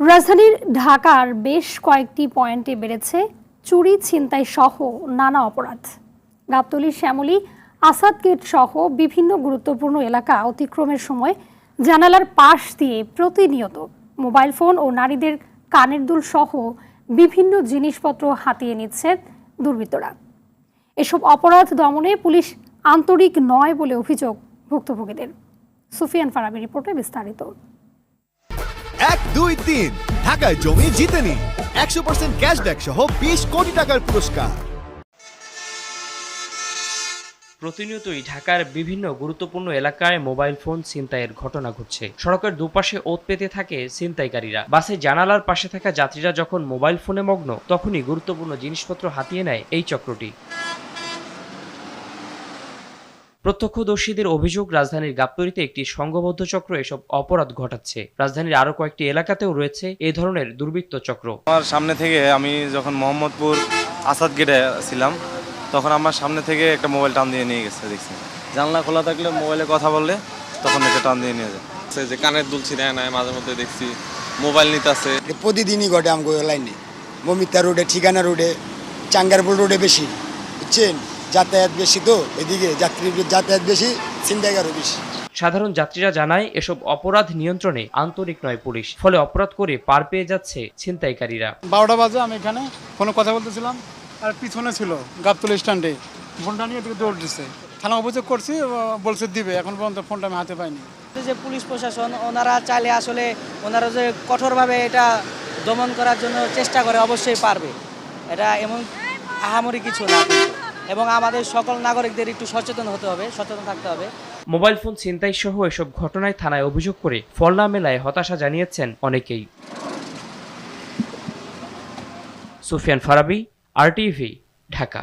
রাজধানীর ঢাকার বেশ কয়েকটি পয়েন্টে বেড়েছে চুরি, ছিনতাই সহ নানা অপরাধ। গাবতলী শ্যামলী, আসাদ গেট সহ বিভিন্ন গুরুত্বপূর্ণ এলাকা অতিক্রমের সময় জানালার পাশ দিয়ে প্রতিনিয়ত মোবাইল ফোন ও নারীদের কানের দুল সহ বিভিন্ন জিনিসপত্র হাতিয়ে নিচ্ছে দুর্বৃত্তরা। এসব অপরাধ দমনে পুলিশ আন্তরিক নয় বলে অভিযোগ ভুক্তভোগীদের। সুফিয়ান ফারাবি রিপোর্টে বিস্তারিত। দুই তিন ঢাকায় জমি জিতে নিন একশো পার্সেন্ট ক্যাশব্যাক সহ বিশ কোটি টাকার পুরস্কার। প্রতিনিয়তই ঢাকার বিভিন্ন গুরুত্বপূর্ণ এলাকায় মোবাইল ফোন ছিনতাইয়ের ঘটনা ঘটছে। সড়কের দুপাশে ওত পেতে থাকে ছিনতাইকারীরা। বাসে জানালার পাশে থাকা যাত্রীরা যখন মোবাইল ফোনে মগ্ন, তখনই গুরুত্বপূর্ণ জিনিসপত্র হাতিয়ে নেয় এই চক্রটি। প্রত্যক্ষদর্শীদের অভিযোগ রাজধানীর গাবতলীতে একটি সংঘবদ্ধ চক্র এসব অপরাধ ঘটাচ্ছে। রাজধানীর আরও কয়েকটি এলাকাতেও রয়েছে এই ধরনের দুর্বৃত্ত চক্র। আমার সামনে থেকে আমি যখন মোহাম্মদপুর আসাদ গেটে ছিলাম তখন আমার সামনে থেকে একটা মোবাইল টান দিয়ে নিয়ে গেছে দেখছি। জানলা খোলা থাকলে মোবাইলে কথা বললে তখন একটা টান দিয়ে নিয়ে যায়। যে কানের দুল ছিঁড়ে নেয় মাঝে মধ্যে দেখছি মোবাইল নিতেছে। এ প্রতিদিনই ঘটে আমগো লাইনে। মমিতা রোডে ঠিকানা রোডে চাঙ্গারপুর রোডে বেশি বুঝছেন? যাতায়াত বেশি তো এদিকে যাত্রীর যাতায়াত বেশি ছিনতাইকারও বেশি। সাধারণ যাত্রীরা জানায় এসব অপরাধ নিয়ন্ত্রণে আন্তরিক নয় পুলিশ ফলে অপরাধ করে পার পেয়ে যাচ্ছে ছিনতাইকারীরা। বারোটা বাজে আমি এখানে ফোনে কথা বলতেছিলাম আর পিছনে ছিল গাবতল স্ট্যান্ডে। ফোনটা নিয়ে এদিকে দৌড় দিচ্ছে থানা অভিযোগ করছি বলছে দিবে এখন পর্যন্ত ফোনটা আমি হাতে পাইনি। যে পুলিশ প্রশাসন ওনারা চাইলে আসলে ওনারা যে কঠোরভাবে এটা দমন করার জন্য চেষ্টা করে অবশ্যই পারবে। এটা এমন আহামরি কিছু না। এবং আমাদের সকল নাগরিকদের একটু সচেতন হতে হবে, সচেতন থাকতে হবে। মোবাইল ফোন ছিনতাই সহ এসব ঘটনায় থানায় অভিযোগ করে ফল মেলায় হতাশা জানিয়েছেন অনেকেই। সুফিয়ান ফারাবি, আরটিভি, ঢাকা।